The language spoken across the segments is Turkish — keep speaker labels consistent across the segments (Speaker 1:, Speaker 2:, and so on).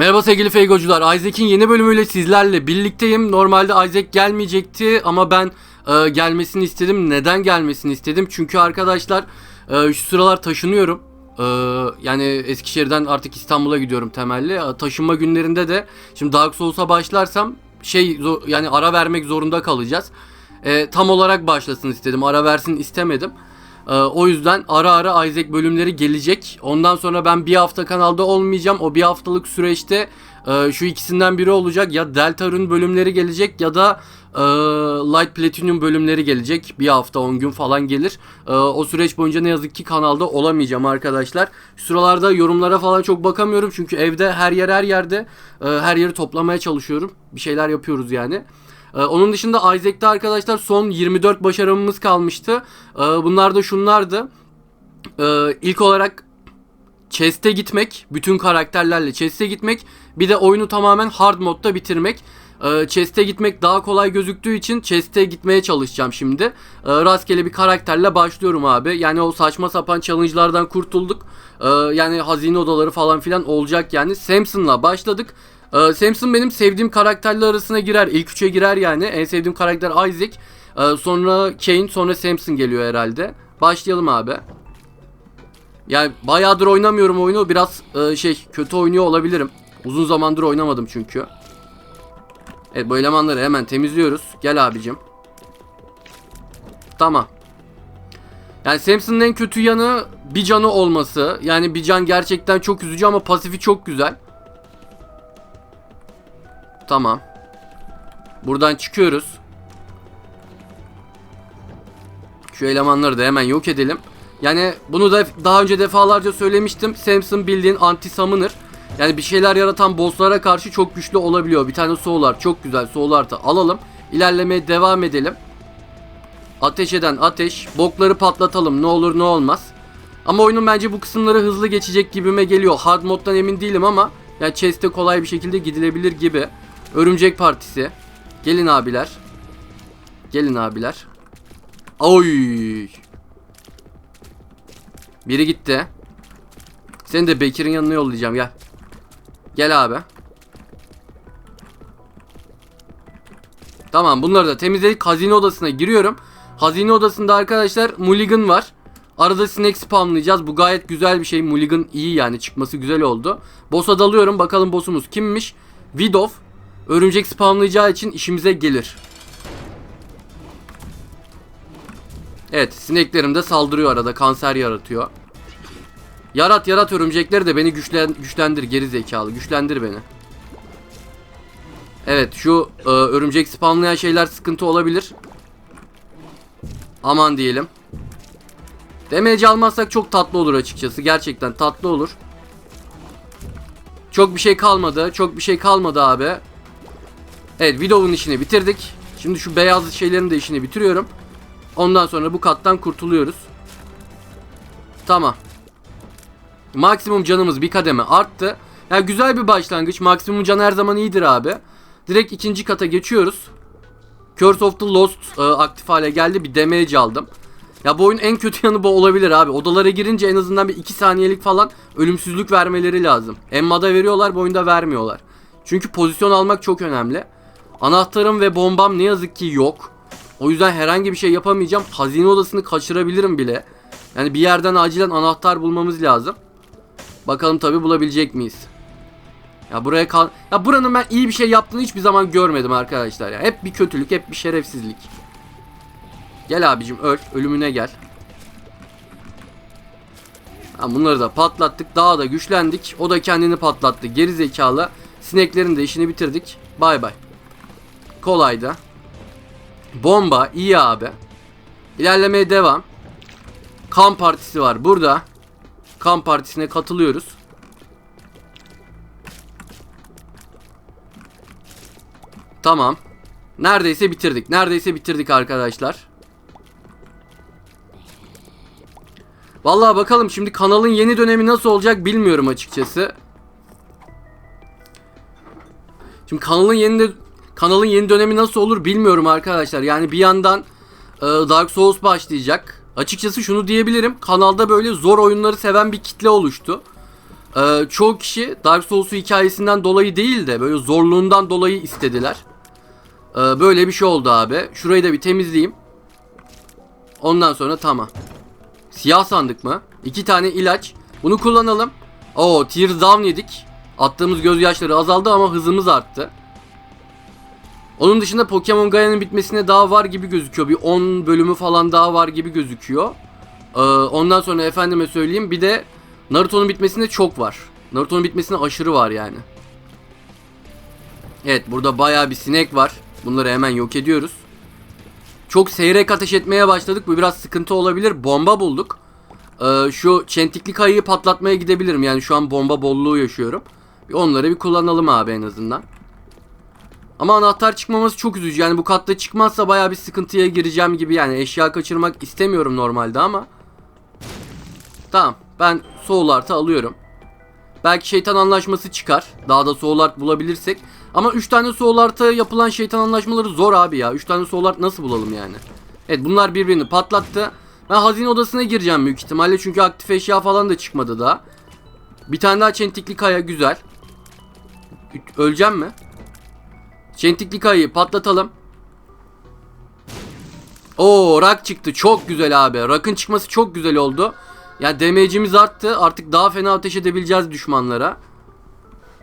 Speaker 1: Merhaba sevgili Feygocular. Isaac'in yeni bölümüyle sizlerle birlikteyim. Normalde Isaac gelmeyecekti ama ben e, gelmesini istedim. Neden gelmesini istedim? Çünkü arkadaşlar e, şu sıralar taşınıyorum. E, yani Eskişehir'den artık İstanbul'a gidiyorum temelli. E, Taşınma günlerinde de şimdi Dark Souls'a başlarsam şey yani ara vermek zorunda kalacağız. E, tam olarak başlasın istedim. Ara versin istemedim. Ee, o yüzden ara ara Isaac bölümleri gelecek. Ondan sonra ben bir hafta kanalda olmayacağım. O bir haftalık süreçte e, şu ikisinden biri olacak. Ya Deltarune bölümleri gelecek ya da e, Light Platinum bölümleri gelecek. Bir hafta 10 gün falan gelir. E, o süreç boyunca ne yazık ki kanalda olamayacağım arkadaşlar. Sıralarda yorumlara falan çok bakamıyorum. Çünkü evde her yer her yerde her yeri toplamaya çalışıyorum. Bir şeyler yapıyoruz yani. Ee, onun dışında Isaac'te arkadaşlar son 24 başarımımız kalmıştı. Ee, bunlar da şunlardı. Ee, ilk olarak chest'e gitmek, bütün karakterlerle chest'e gitmek, bir de oyunu tamamen hard modda bitirmek. Ee, chest'e gitmek daha kolay gözüktüğü için chest'e gitmeye çalışacağım şimdi. Ee, rastgele bir karakterle başlıyorum abi. Yani o saçma sapan challenge'lardan kurtulduk. Ee, yani hazine odaları falan filan olacak yani. Samson'la başladık. Ee, Samson benim sevdiğim karakterler arasına girer. İlk üçe girer yani. En sevdiğim karakter Isaac. Ee, sonra Kane, sonra Samson geliyor herhalde. Başlayalım abi. Yani bayağıdır oynamıyorum oyunu. Biraz e, şey kötü oynuyor olabilirim. Uzun zamandır oynamadım çünkü. Evet bu elemanları hemen temizliyoruz. Gel abicim. Tamam. Yani Samson'ın en kötü yanı bir canı olması. Yani bir can gerçekten çok üzücü ama pasifi çok güzel. Tamam. Buradan çıkıyoruz. Şu elemanları da hemen yok edelim. Yani bunu da daha önce defalarca söylemiştim. Samson bildiğin anti summoner. Yani bir şeyler yaratan bosslara karşı çok güçlü olabiliyor. Bir tane soğular çok güzel soğular da alalım. İlerlemeye devam edelim. Ateş eden ateş. Bokları patlatalım ne olur ne olmaz. Ama oyunun bence bu kısımları hızlı geçecek gibime geliyor. Hard moddan emin değilim ama yani chest'e kolay bir şekilde gidilebilir gibi. Örümcek partisi. Gelin abiler. Gelin abiler. Oy. Biri gitti. Seni de Bekir'in yanına yollayacağım gel. Gel abi. Tamam bunları da temizledik. Hazine odasına giriyorum. Hazine odasında arkadaşlar Mulligan var. Arada sinek spamlayacağız. Bu gayet güzel bir şey. Mulligan iyi yani çıkması güzel oldu. Boss'a dalıyorum. Bakalım boss'umuz kimmiş? Vidoff. Örümcek spamlayacağı için işimize gelir. Evet sineklerim de saldırıyor arada. Kanser yaratıyor. Yarat yarat örümcekleri de beni güçlen, güçlendir geri zekalı. Güçlendir beni. Evet şu e, örümcek spamlayan şeyler sıkıntı olabilir. Aman diyelim. Damage almazsak çok tatlı olur açıkçası. Gerçekten tatlı olur. Çok bir şey kalmadı. Çok bir şey kalmadı abi. Evet videonun işini bitirdik. Şimdi şu beyaz şeylerin de işini bitiriyorum. Ondan sonra bu kattan kurtuluyoruz. Tamam. Maksimum canımız bir kademe arttı. Yani güzel bir başlangıç. Maksimum can her zaman iyidir abi. Direkt ikinci kata geçiyoruz. Curse of the Lost e, aktif hale geldi. Bir damage aldım. Ya bu oyun en kötü yanı bu olabilir abi. Odalara girince en azından bir 2 saniyelik falan ölümsüzlük vermeleri lazım. Emma'da veriyorlar bu oyunda vermiyorlar. Çünkü pozisyon almak çok önemli. Anahtarım ve bombam ne yazık ki yok. O yüzden herhangi bir şey yapamayacağım. Hazine odasını kaçırabilirim bile. Yani bir yerden acilen anahtar bulmamız lazım. Bakalım tabi bulabilecek miyiz? Ya buraya kal... Ya buranın ben iyi bir şey yaptığını hiçbir zaman görmedim arkadaşlar ya. Hep bir kötülük, hep bir şerefsizlik. Gel abicim öl. Ölümüne gel. Ha, bunları da patlattık. Daha da güçlendik. O da kendini patlattı. Geri zekalı. Sineklerin de işini bitirdik. Bay bay. Kolaydı. Bomba iyi abi. İlerlemeye devam. Kan partisi var burada. Kan partisine katılıyoruz. Tamam. Neredeyse bitirdik. Neredeyse bitirdik arkadaşlar. Vallahi bakalım şimdi kanalın yeni dönemi nasıl olacak bilmiyorum açıkçası. Şimdi kanalın yeni de, kanalın yeni dönemi nasıl olur bilmiyorum arkadaşlar. Yani bir yandan e, Dark Souls başlayacak. Açıkçası şunu diyebilirim. Kanalda böyle zor oyunları seven bir kitle oluştu. Ee, çoğu kişi Dark Souls'u hikayesinden dolayı değil de böyle zorluğundan dolayı istediler. Ee, böyle bir şey oldu abi. Şurayı da bir temizleyeyim. Ondan sonra tamam. Siyah sandık mı? İki tane ilaç. Bunu kullanalım. Oo Tears Down yedik. Attığımız gözyaşları azaldı ama hızımız arttı. Onun dışında Pokemon Gaia'nın bitmesine daha var gibi gözüküyor. Bir 10 bölümü falan daha var gibi gözüküyor. Ee, ondan sonra efendime söyleyeyim bir de Naruto'nun bitmesine çok var. Naruto'nun bitmesine aşırı var yani. Evet burada bayağı bir sinek var. Bunları hemen yok ediyoruz. Çok seyrek ateş etmeye başladık. Bu biraz sıkıntı olabilir. Bomba bulduk. Ee, şu çentikli kayayı patlatmaya gidebilirim. Yani şu an bomba bolluğu yaşıyorum. Onları bir kullanalım abi en azından. Ama anahtar çıkmaması çok üzücü. Yani bu katta çıkmazsa bayağı bir sıkıntıya gireceğim gibi. Yani eşya kaçırmak istemiyorum normalde ama. Tamam. Ben Soul Art'ı alıyorum. Belki şeytan anlaşması çıkar. Daha da Soul Art bulabilirsek. Ama 3 tane Soul yapılan şeytan anlaşmaları zor abi ya. 3 tane Soul Art nasıl bulalım yani? Evet bunlar birbirini patlattı. Ben hazine odasına gireceğim büyük ihtimalle. Çünkü aktif eşya falan da çıkmadı daha. Bir tane daha çentikli kaya güzel. Öleceğim mi? Çentikli kayayı patlatalım. Oo rak çıktı. Çok güzel abi. Rakın çıkması çok güzel oldu. Yani damage'imiz arttı. Artık daha fena ateş edebileceğiz düşmanlara.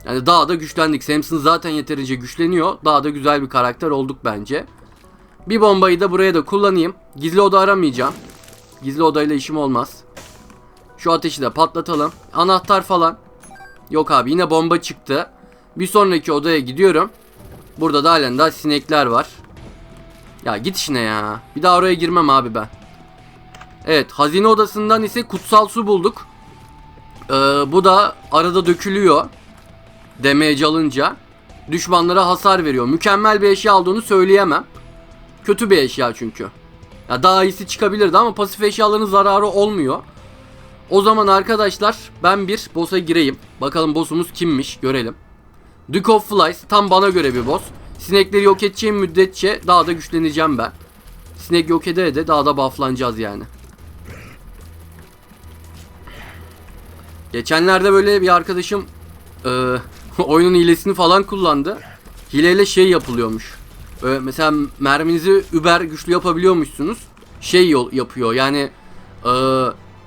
Speaker 1: Yani daha da güçlendik. Samson zaten yeterince güçleniyor. Daha da güzel bir karakter olduk bence. Bir bombayı da buraya da kullanayım. Gizli oda aramayacağım. Gizli odayla işim olmaz. Şu ateşi de patlatalım. Anahtar falan. Yok abi yine bomba çıktı. Bir sonraki odaya gidiyorum. Burada da halen daha sinekler var. Ya git işine ya. Bir daha oraya girmem abi ben. Evet hazine odasından ise kutsal su bulduk. Ee, bu da arada dökülüyor. Damage alınca. Düşmanlara hasar veriyor. Mükemmel bir eşya olduğunu söyleyemem. Kötü bir eşya çünkü. Ya daha iyisi çıkabilirdi ama pasif eşyaların zararı olmuyor. O zaman arkadaşlar ben bir boss'a gireyim. Bakalım boss'umuz kimmiş görelim. Duke of Flies tam bana göre bir boss. Sinekleri yok edeceğim müddetçe daha da güçleneceğim ben. Sinek yok ede de daha da bufflanacağız yani. Geçenlerde böyle bir arkadaşım e, oyunun hilesini falan kullandı. Hileyle şey yapılıyormuş. Böyle mesela merminizi über güçlü yapabiliyormuşsunuz. Şey yol yapıyor yani e,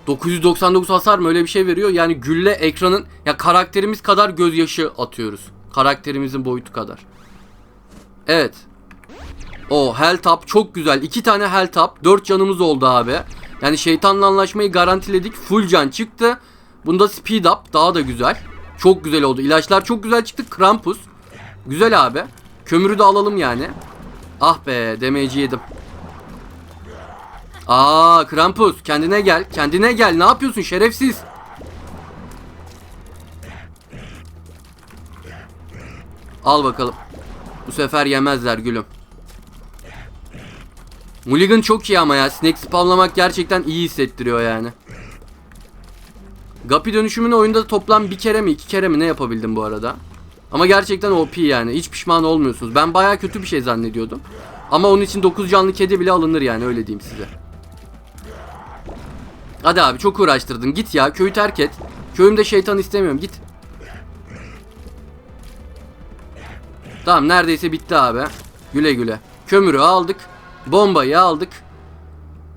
Speaker 1: 999 hasar mı öyle bir şey veriyor. Yani gülle ekranın ya karakterimiz kadar gözyaşı atıyoruz. Karakterimizin boyutu kadar. Evet. O Hell Tap çok güzel. İki tane Hell Tap. Dört canımız oldu abi. Yani şeytanla anlaşmayı garantiledik. Full can çıktı. Bunda Speed Up daha da güzel. Çok güzel oldu. İlaçlar çok güzel çıktı. Krampus. Güzel abi. Kömürü de alalım yani. Ah be demeci yedim. Aa Krampus kendine gel. Kendine gel. Ne yapıyorsun şerefsiz? Al bakalım. Bu sefer yemezler gülüm. Mulligan çok iyi ama ya. Snake spamlamak gerçekten iyi hissettiriyor yani. Guppy dönüşümünü oyunda toplam bir kere mi iki kere mi ne yapabildim bu arada. Ama gerçekten OP yani. Hiç pişman olmuyorsunuz. Ben baya kötü bir şey zannediyordum. Ama onun için 9 canlı kedi bile alınır yani öyle diyeyim size. Hadi abi çok uğraştırdın. Git ya köyü terk et. Köyümde şeytan istemiyorum git. Tamam neredeyse bitti abi. Güle güle. Kömürü aldık. Bombayı aldık.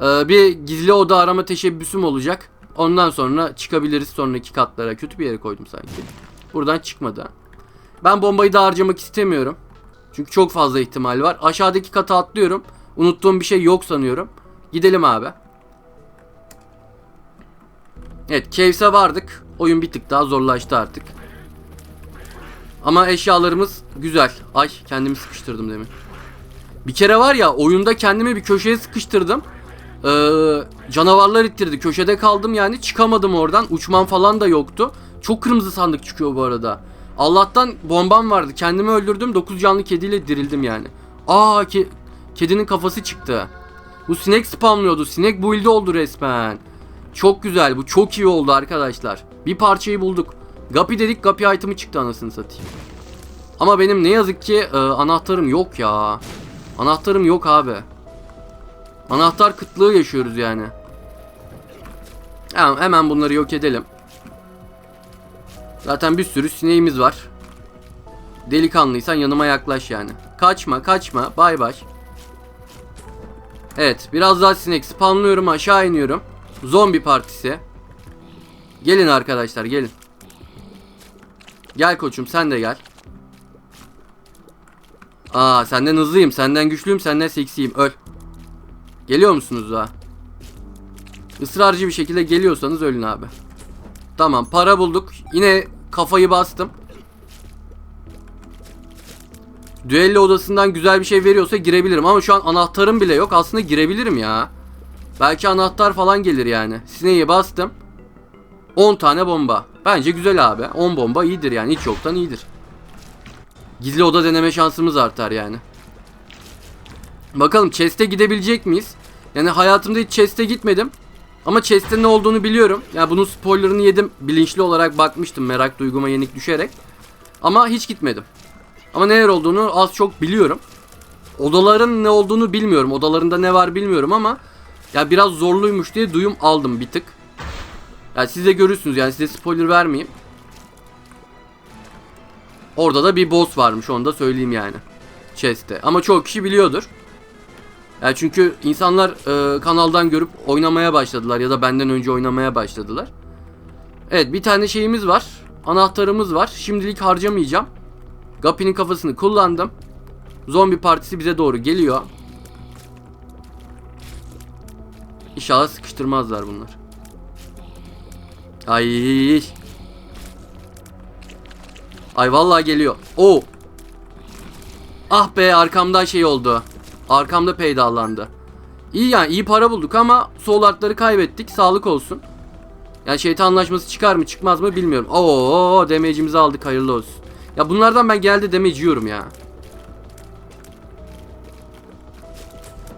Speaker 1: Ee, bir gizli oda arama teşebbüsüm olacak. Ondan sonra çıkabiliriz sonraki katlara. Kötü bir yere koydum sanki. Buradan çıkmadı. Ben bombayı da harcamak istemiyorum. Çünkü çok fazla ihtimal var. Aşağıdaki kata atlıyorum. Unuttuğum bir şey yok sanıyorum. Gidelim abi. Evet Caves'e vardık. Oyun bir tık daha zorlaştı artık. Ama eşyalarımız güzel. Ay kendimi sıkıştırdım demin. Bir kere var ya oyunda kendimi bir köşeye sıkıştırdım. Ee, canavarlar ittirdi. Köşede kaldım yani çıkamadım oradan. Uçmam falan da yoktu. Çok kırmızı sandık çıkıyor bu arada. Allah'tan bombam vardı. Kendimi öldürdüm. 9 canlı kediyle dirildim yani. Aa ke kedinin kafası çıktı. Bu sinek spamlıyordu. Sinek build'i oldu resmen. Çok güzel. Bu çok iyi oldu arkadaşlar. Bir parçayı bulduk. Guppy dedik Guppy item'ı çıktı anasını satayım. Ama benim ne yazık ki e, anahtarım yok ya. Anahtarım yok abi. Anahtar kıtlığı yaşıyoruz yani. Hemen, hemen bunları yok edelim. Zaten bir sürü sineğimiz var. Delikanlıysan yanıma yaklaş yani. Kaçma kaçma bay bay. Evet biraz daha sinek spamlıyorum aşağı iniyorum. Zombi partisi. Gelin arkadaşlar gelin. Gel koçum sen de gel. Aa senden hızlıyım, senden güçlüyüm, senden seksiyim. Öl. Geliyor musunuz daha? Israrcı bir şekilde geliyorsanız ölün abi. Tamam para bulduk. Yine kafayı bastım. Düello odasından güzel bir şey veriyorsa girebilirim ama şu an anahtarım bile yok. Aslında girebilirim ya. Belki anahtar falan gelir yani. Sineği bastım. 10 tane bomba. Bence güzel abi. 10 bomba iyidir yani. Hiç yoktan iyidir. Gizli oda deneme şansımız artar yani. Bakalım chest'e gidebilecek miyiz? Yani hayatımda hiç chest'e gitmedim. Ama chest'te ne olduğunu biliyorum. Ya yani bunun spoilerını yedim. Bilinçli olarak bakmıştım merak duyguma yenik düşerek. Ama hiç gitmedim. Ama neler olduğunu az çok biliyorum. Odaların ne olduğunu bilmiyorum. Odalarında ne var bilmiyorum ama ya biraz zorluymuş diye duyum aldım bir tık. Ya siz de görürsünüz yani size spoiler vermeyeyim. Orada da bir boss varmış onu da söyleyeyim yani. Chest'te. Ama çoğu kişi biliyordur. Yani çünkü insanlar e, kanaldan görüp oynamaya başladılar ya da benden önce oynamaya başladılar. Evet bir tane şeyimiz var. Anahtarımız var. Şimdilik harcamayacağım. Guppy'nin kafasını kullandım. Zombi partisi bize doğru geliyor. İnşallah sıkıştırmazlar bunlar. Ay. Ay vallahi geliyor. Oo. Ah be arkamdan şey oldu. Arkamda peydallandı. İyi yani iyi para bulduk ama sol artları kaybettik. Sağlık olsun. Yani şeytan anlaşması çıkar mı çıkmaz mı bilmiyorum. Oo damage'imizi aldık hayırlı olsun. Ya bunlardan ben geldi damage yiyorum ya.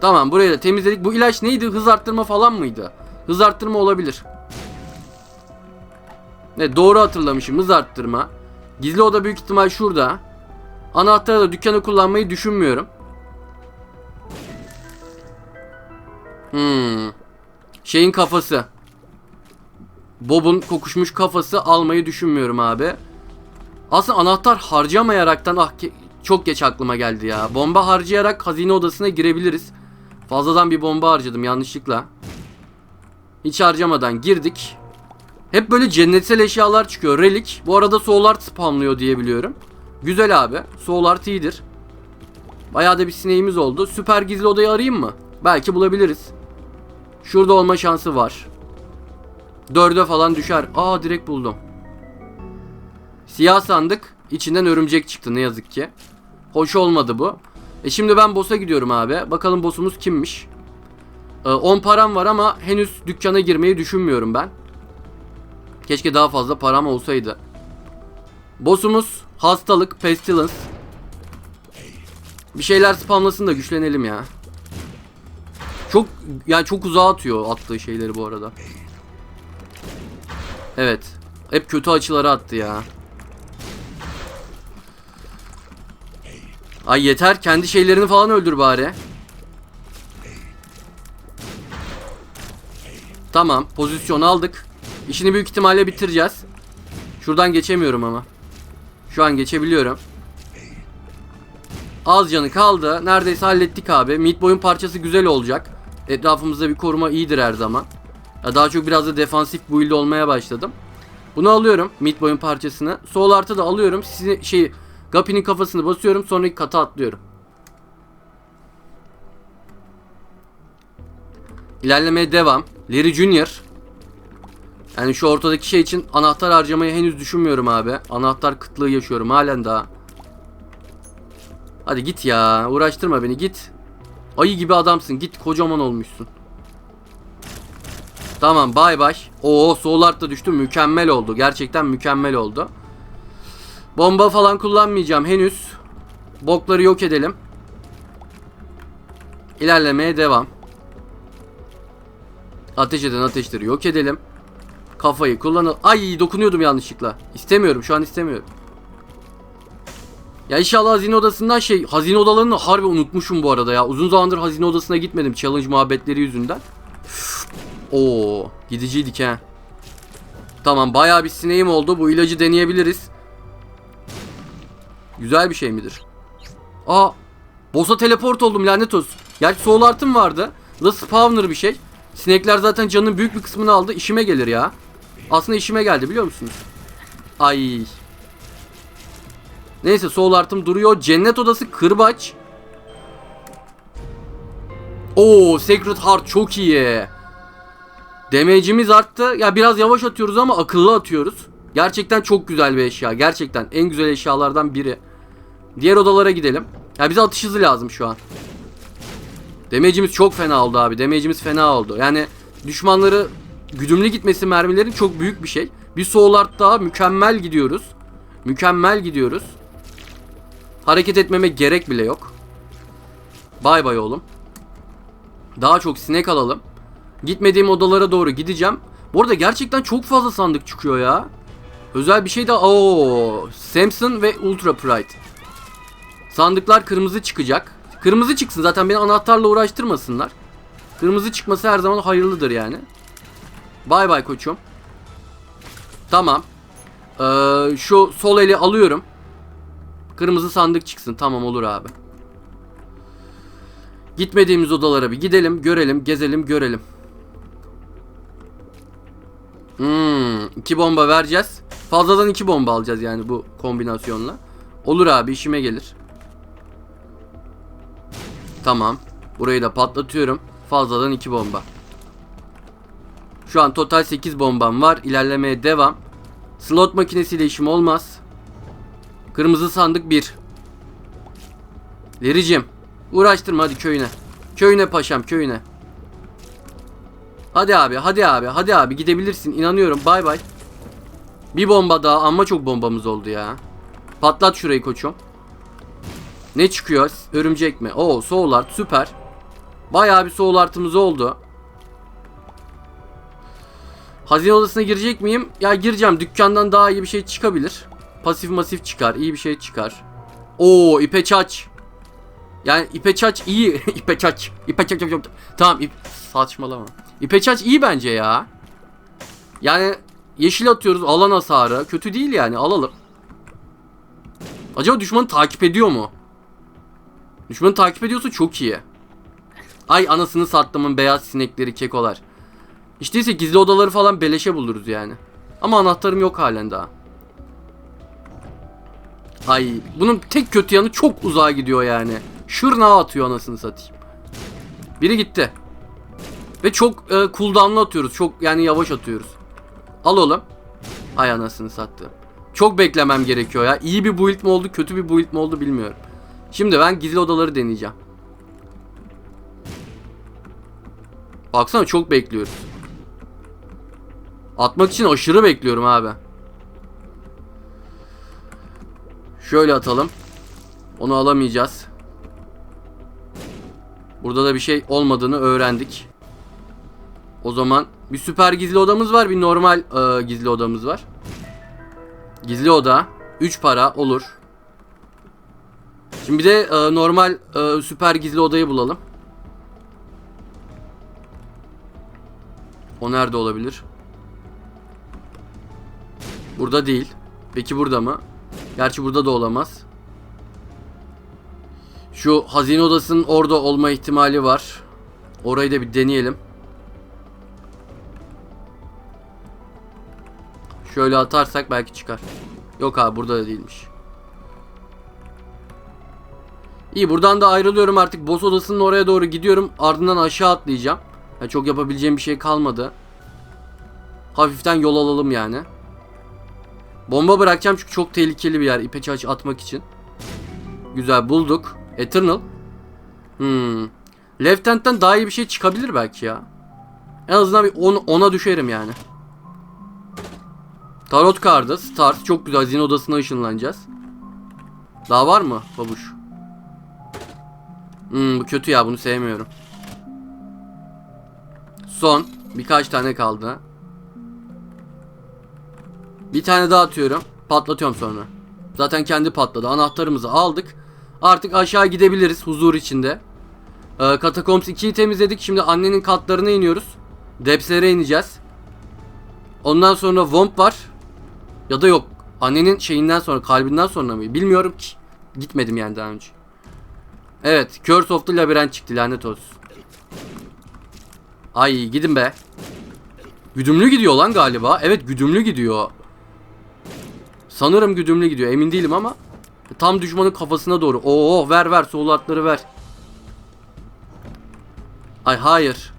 Speaker 1: Tamam burayı da temizledik. Bu ilaç neydi? Hız arttırma falan mıydı? Hız arttırma olabilir. Ne doğru hatırlamışım hız arttırma. Gizli oda büyük ihtimal şurada. Anahtarı da dükkanı kullanmayı düşünmüyorum. Hmm. Şeyin kafası. Bob'un kokuşmuş kafası almayı düşünmüyorum abi. Aslında anahtar harcamayaraktan ah çok geç aklıma geldi ya. Bomba harcayarak hazine odasına girebiliriz. Fazladan bir bomba harcadım yanlışlıkla. Hiç harcamadan girdik. Hep böyle cennetsel eşyalar çıkıyor. Relik. Bu arada Soul Art spamlıyor diye biliyorum. Güzel abi. Soul Art iyidir. Bayağı da bir sineğimiz oldu. Süper gizli odayı arayayım mı? Belki bulabiliriz. Şurada olma şansı var. Dörde falan düşer. Aa direkt buldum. Siyah sandık. içinden örümcek çıktı ne yazık ki. Hoş olmadı bu. E şimdi ben boss'a gidiyorum abi. Bakalım boss'umuz kimmiş? Ee, 10 param var ama henüz dükkana girmeyi düşünmüyorum ben. Keşke daha fazla param olsaydı. Boss'umuz hastalık, pestilence. Bir şeyler spamlasın da güçlenelim ya. Çok yani çok uzağa atıyor attığı şeyleri bu arada. Evet. Hep kötü açılara attı ya. Ay yeter kendi şeylerini falan öldür bari. Tamam pozisyon aldık. İşini büyük ihtimalle bitireceğiz. Şuradan geçemiyorum ama. Şu an geçebiliyorum. Az canı kaldı. Neredeyse hallettik abi. Meat boyun parçası güzel olacak. Etrafımızda bir koruma iyidir her zaman. Ya daha çok biraz da defansif build olmaya başladım. Bunu alıyorum. Meat boyun parçasını. Sol artı da alıyorum. Sizi şey Guppy'nin kafasını basıyorum. Sonraki kata atlıyorum. İlerlemeye devam. Larry Junior. Yani şu ortadaki şey için anahtar harcamayı henüz düşünmüyorum abi. Anahtar kıtlığı yaşıyorum halen daha. Hadi git ya. Uğraştırma beni git. Ayı gibi adamsın. Git kocaman olmuşsun. Tamam bay bay. Oo Soul Art da düştü. Mükemmel oldu. Gerçekten mükemmel oldu. Bomba falan kullanmayacağım henüz. Bokları yok edelim. İlerlemeye devam. Ateş eden ateşleri yok edelim. Kafayı kullanalım. Ay dokunuyordum yanlışlıkla. İstemiyorum şu an istemiyorum. Ya inşallah hazine odasından şey hazine odalarını harbi unutmuşum bu arada ya. Uzun zamandır hazine odasına gitmedim challenge muhabbetleri yüzünden. Oo, gidiciydik ha. Tamam bayağı bir sineğim oldu. Bu ilacı deneyebiliriz. Güzel bir şey midir? Aa Boss'a teleport oldum lanet olsun. Gerçi soul artım vardı. Da spawner bir şey. Sinekler zaten canın büyük bir kısmını aldı. İşime gelir ya. Aslında işime geldi biliyor musunuz? Ay. Neyse soul artım duruyor. Cennet odası kırbaç. Oo Sacred Heart çok iyi. Damage'imiz arttı. Ya biraz yavaş atıyoruz ama akıllı atıyoruz. Gerçekten çok güzel bir eşya. Gerçekten en güzel eşyalardan biri. Diğer odalara gidelim. Ya bize atış hızı lazım şu an. Damage'imiz çok fena oldu abi. Damage'imiz fena oldu. Yani düşmanları güdümlü gitmesi mermilerin çok büyük bir şey. Bir art daha mükemmel gidiyoruz. Mükemmel gidiyoruz. Hareket etmeme gerek bile yok. Bay bay oğlum. Daha çok sinek alalım. Gitmediğim odalara doğru gideceğim. Bu arada gerçekten çok fazla sandık çıkıyor ya. Özel bir şey de o Samson ve Ultra Pride. Sandıklar kırmızı çıkacak. Kırmızı çıksın zaten beni anahtarla uğraştırmasınlar. Kırmızı çıkması her zaman hayırlıdır yani. Bay bay koçum. Tamam. Ee, şu sol eli alıyorum. Kırmızı sandık çıksın. Tamam olur abi. Gitmediğimiz odalara bir gidelim, görelim, gezelim, görelim. Hmm, iki bomba vereceğiz. Fazladan iki bomba alacağız yani bu kombinasyonla. Olur abi işime gelir. Tamam. Burayı da patlatıyorum. Fazladan iki bomba. Şu an total 8 bombam var. İlerlemeye devam. Slot makinesiyle işim olmaz. Kırmızı sandık 1. Lericim. Uğraştırma hadi köyüne. Köyüne paşam köyüne. Hadi abi hadi abi hadi abi gidebilirsin inanıyorum bay bay. Bir bomba daha ama çok bombamız oldu ya. Patlat şurayı koçum. Ne çıkıyor? Örümcek mi? Oo soul art süper. Bayağı bir soul artımız oldu. Hazine odasına girecek miyim? Ya gireceğim. Dükkandan daha iyi bir şey çıkabilir. Pasif masif çıkar. iyi bir şey çıkar. Oo ipe çaç. Yani ipe çaç iyi. ipe çaç. İpe çaç. çaç- Tamam ip saçmalama. İpe çaç iyi bence ya. Yani yeşil atıyoruz alan hasarı. Kötü değil yani alalım. Acaba düşmanı takip ediyor mu? Düşmanı takip ediyorsa çok iyi. Ay anasını sattımın beyaz sinekleri kekolar. İşte ise gizli odaları falan beleşe buluruz yani. Ama anahtarım yok halen daha. Ay bunun tek kötü yanı çok uzağa gidiyor yani. Şırnağa atıyor anasını satayım. Biri gitti. Ve çok e, cooldown'lu atıyoruz. Çok yani yavaş atıyoruz. Al oğlum. Ay anasını sattım. Çok beklemem gerekiyor ya. İyi bir build mi oldu, kötü bir build mi oldu bilmiyorum. Şimdi ben gizli odaları deneyeceğim. Baksana çok bekliyoruz. Atmak için aşırı bekliyorum abi. Şöyle atalım. Onu alamayacağız. Burada da bir şey olmadığını öğrendik. O zaman bir süper gizli odamız var, bir normal e, gizli odamız var. Gizli oda 3 para olur. Şimdi bir de e, normal e, süper gizli odayı bulalım. O nerede olabilir? Burada değil. Peki burada mı? Gerçi burada da olamaz. Şu hazine odasının orada olma ihtimali var. Orayı da bir deneyelim. Şöyle atarsak belki çıkar. Yok abi burada da değilmiş. İyi buradan da ayrılıyorum artık. Boss odasının oraya doğru gidiyorum. Ardından aşağı atlayacağım. Yani çok yapabileceğim bir şey kalmadı. Hafiften yol alalım yani. Bomba bırakacağım çünkü çok tehlikeli bir yer. İpe çaç atmak için. Güzel bulduk. Eternal. Hmm. Left hand'den daha iyi bir şey çıkabilir belki ya. En azından bir 10 10'a düşerim yani. Tarot kartı, Stars çok güzel. Zin odasına ışınlanacağız. Daha var mı babuş? Hmm, bu kötü ya bunu sevmiyorum. Son birkaç tane kaldı. Bir tane daha atıyorum. Patlatıyorum sonra. Zaten kendi patladı. Anahtarımızı aldık. Artık aşağı gidebiliriz huzur içinde. Ee, Catacombs 2'yi temizledik. Şimdi annenin katlarına iniyoruz. Deps'lere ineceğiz. Ondan sonra Womp var. Ya da yok. Annenin şeyinden sonra kalbinden sonra mı? Bilmiyorum ki. Gitmedim yani daha önce. Evet. Curse of the Labirent çıktı lanet olsun. Ay gidin be. Güdümlü gidiyor lan galiba. Evet güdümlü gidiyor. Sanırım güdümlü gidiyor. Emin değilim ama. Tam düşmanın kafasına doğru. Oo ver ver soğul atları ver. Ay hayır.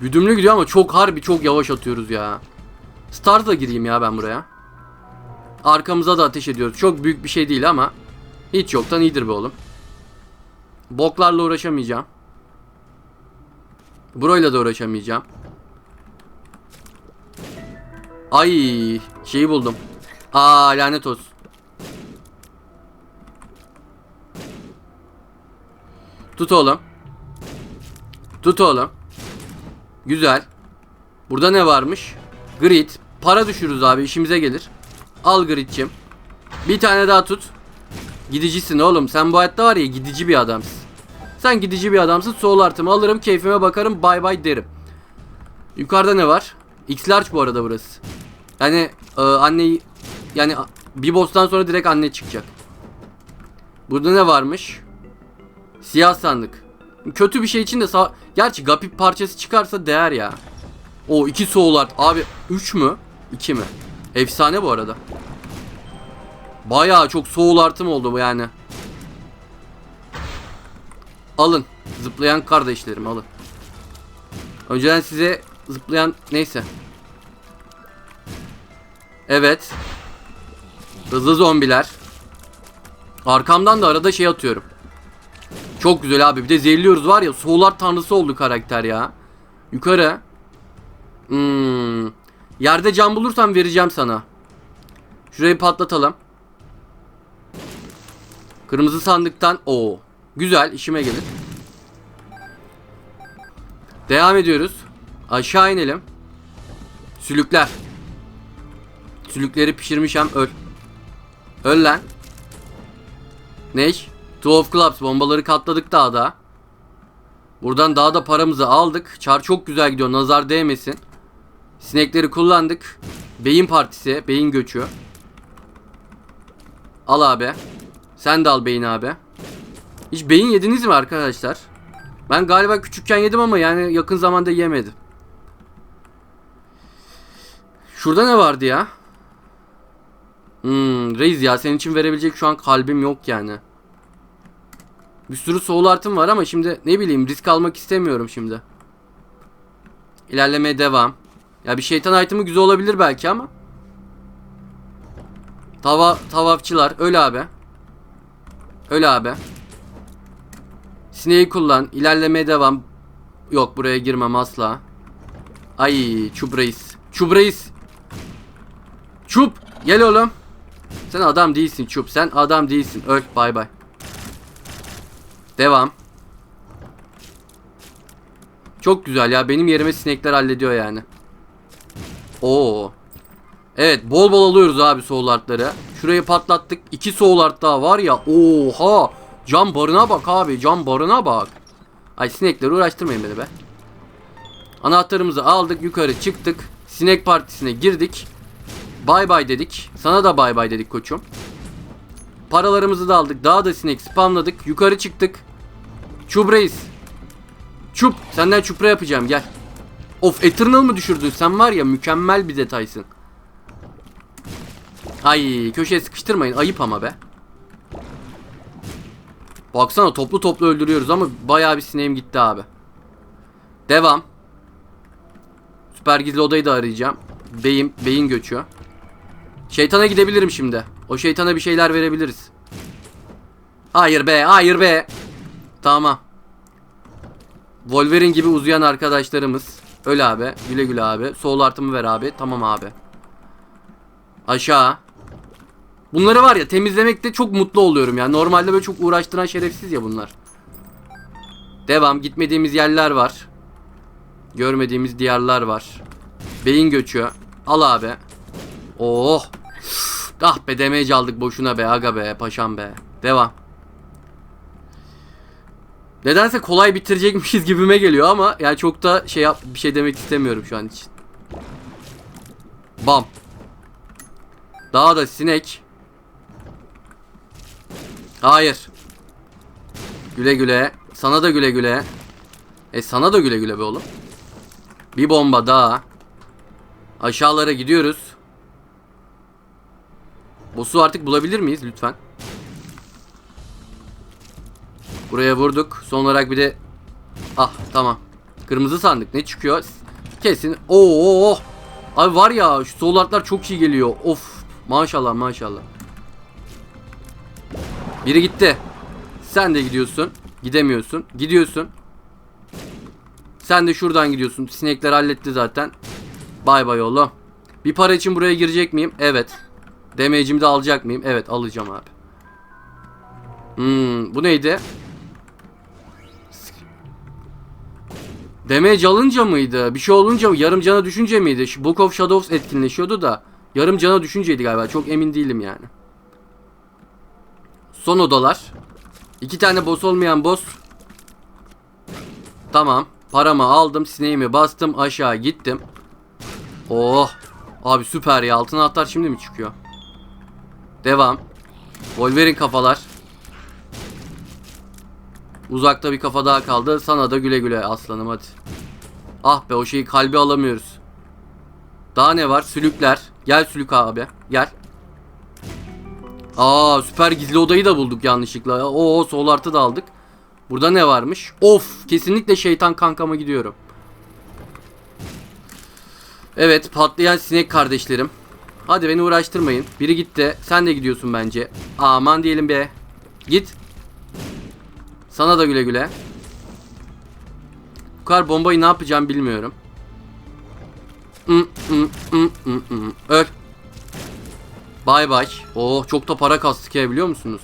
Speaker 1: Güdümlü gidiyor ama çok harbi çok yavaş atıyoruz ya. Start'a gireyim ya ben buraya. Arkamıza da ateş ediyoruz. Çok büyük bir şey değil ama hiç yoktan iyidir be oğlum. Boklarla uğraşamayacağım. Burayla da uğraşamayacağım. Ay şeyi buldum. Aa lanet olsun. Tut oğlum. Tut oğlum. Güzel. Burada ne varmış? Grid. Para düşürürüz abi işimize gelir. Al gridçim. Bir tane daha tut. Gidicisin oğlum. Sen bu hayatta var ya gidici bir adamsın. Sen gidici bir adamsın. Soul artımı alırım. Keyfime bakarım. Bay bay derim. Yukarıda ne var? X large bu arada burası. Yani e, anneyi yani bir boss'tan sonra direkt anne çıkacak. Burada ne varmış? Siyah sandık. Kötü bir şey için de sağ... Gerçi Gapip parçası çıkarsa değer ya. O iki soul art. Abi 3 mü? 2 mi? Efsane bu arada. Bayağı çok soul artım oldu bu yani. Alın. Zıplayan kardeşlerim alın. Önceden size zıplayan neyse. Evet. Hızlı zombiler. Arkamdan da arada şey atıyorum. Çok güzel abi. Bir de zehirliyoruz var ya. Soğular tanrısı oldu karakter ya. Yukarı. Hmm. Yerde cam bulursam vereceğim sana. Şurayı patlatalım. Kırmızı sandıktan. o Güzel. işime gelir. Devam ediyoruz. Aşağı inelim. Sülükler. Sülükleri pişirmişem öl. Öl lan. Ne? Two of Clubs bombaları katladık dağda. Buradan dağda paramızı aldık. Çar çok güzel gidiyor nazar değmesin. Sinekleri kullandık. Beyin partisi, beyin göçü. Al abi. Sen de al beyin abi. Hiç beyin yediniz mi arkadaşlar? Ben galiba küçükken yedim ama yani yakın zamanda yemedim. Şurada ne vardı ya? Hmm, reis ya senin için verebilecek şu an kalbim yok yani. Bir sürü soul artım var ama şimdi ne bileyim risk almak istemiyorum şimdi. İlerlemeye devam. Ya bir şeytan itemi güzel olabilir belki ama. Tava tavafçılar öyle abi. Öyle abi. Sineği kullan. İlerlemeye devam. Yok buraya girmem asla. Ay çub reis. Çub reis. Çub. Gel oğlum. Sen adam değilsin çub. Sen adam değilsin. Öl. Bay bay. Devam. Çok güzel ya. Benim yerime sinekler hallediyor yani. Oo. Evet bol bol alıyoruz abi soul artları. Şurayı patlattık. İki soul art daha var ya. Oha. Cam barına bak abi. Cam barına bak. Ay sinekleri uğraştırmayın beni be. Anahtarımızı aldık. Yukarı çıktık. Sinek partisine girdik. Bay bay dedik. Sana da bay bay dedik koçum. Paralarımızı da aldık. Daha da sinek spamladık. Yukarı çıktık. Çub reis. Çub. Senden çupra yapacağım gel. Of Eternal mı düşürdün? Sen var ya mükemmel bir detaysın. Ay köşeye sıkıştırmayın. Ayıp ama be. Baksana toplu toplu öldürüyoruz ama bayağı bir sineğim gitti abi. Devam. Süper gizli odayı da arayacağım. Beyin, beyin göçü. Şeytana gidebilirim şimdi. O şeytana bir şeyler verebiliriz. Hayır be, hayır be. Tamam. Wolverine gibi uzayan arkadaşlarımız. Öyle abi. Güle güle abi. Sol artımı ver abi. Tamam abi. Aşağı. Bunları var ya temizlemekte çok mutlu oluyorum ya. Normalde böyle çok uğraştıran şerefsiz ya bunlar. Devam. Gitmediğimiz yerler var. Görmediğimiz diyarlar var. Beyin göçü. Al abi. Oh. Ah be damage aldık boşuna be aga be paşam be. Devam. Nedense kolay bitirecekmişiz gibime geliyor ama yani çok da şey yap bir şey demek istemiyorum şu an için. Bam. Daha da sinek. Hayır. Güle güle. Sana da güle güle. E sana da güle güle be oğlum. Bir bomba daha. Aşağılara gidiyoruz. Boss'u artık bulabilir miyiz lütfen? Buraya vurduk. Son olarak bir de Ah tamam. Kırmızı sandık ne çıkıyor? Kesin. Oo. oh. Abi var ya şu solartlar çok iyi geliyor. Of. Maşallah maşallah. Biri gitti. Sen de gidiyorsun. Gidemiyorsun. Gidiyorsun. Sen de şuradan gidiyorsun. Sinekler halletti zaten. Bay bay oğlum. Bir para için buraya girecek miyim? Evet. Damage'imi de alacak mıyım? Evet alacağım abi. Hmm, bu neydi? Damage alınca mıydı? Bir şey olunca mı? Yarım cana düşünce miydi? Şu Book of Shadows etkinleşiyordu da. Yarım cana düşünceydi galiba. Çok emin değilim yani. Son odalar. İki tane boss olmayan boss. Tamam. Paramı aldım. Sineğimi bastım. Aşağı gittim. Oh. Abi süper ya. Altın anahtar şimdi mi çıkıyor? Devam. Wolverine kafalar. Uzakta bir kafa daha kaldı. Sana da güle güle aslanım hadi. Ah be o şeyi kalbi alamıyoruz. Daha ne var? Sülükler. Gel sülük abi. Gel. Aa süper gizli odayı da bulduk yanlışlıkla. Oo sol artı da aldık. Burada ne varmış? Of kesinlikle şeytan kankama gidiyorum. Evet patlayan sinek kardeşlerim. Hadi beni uğraştırmayın. Biri gitti. Sen de gidiyorsun bence. Aman diyelim be. Git. Sana da güle güle. Bu kadar bombayı ne yapacağım bilmiyorum. Mm, mm, mm. Öl. Bay bay. Oh çok da para kastık ya biliyor musunuz?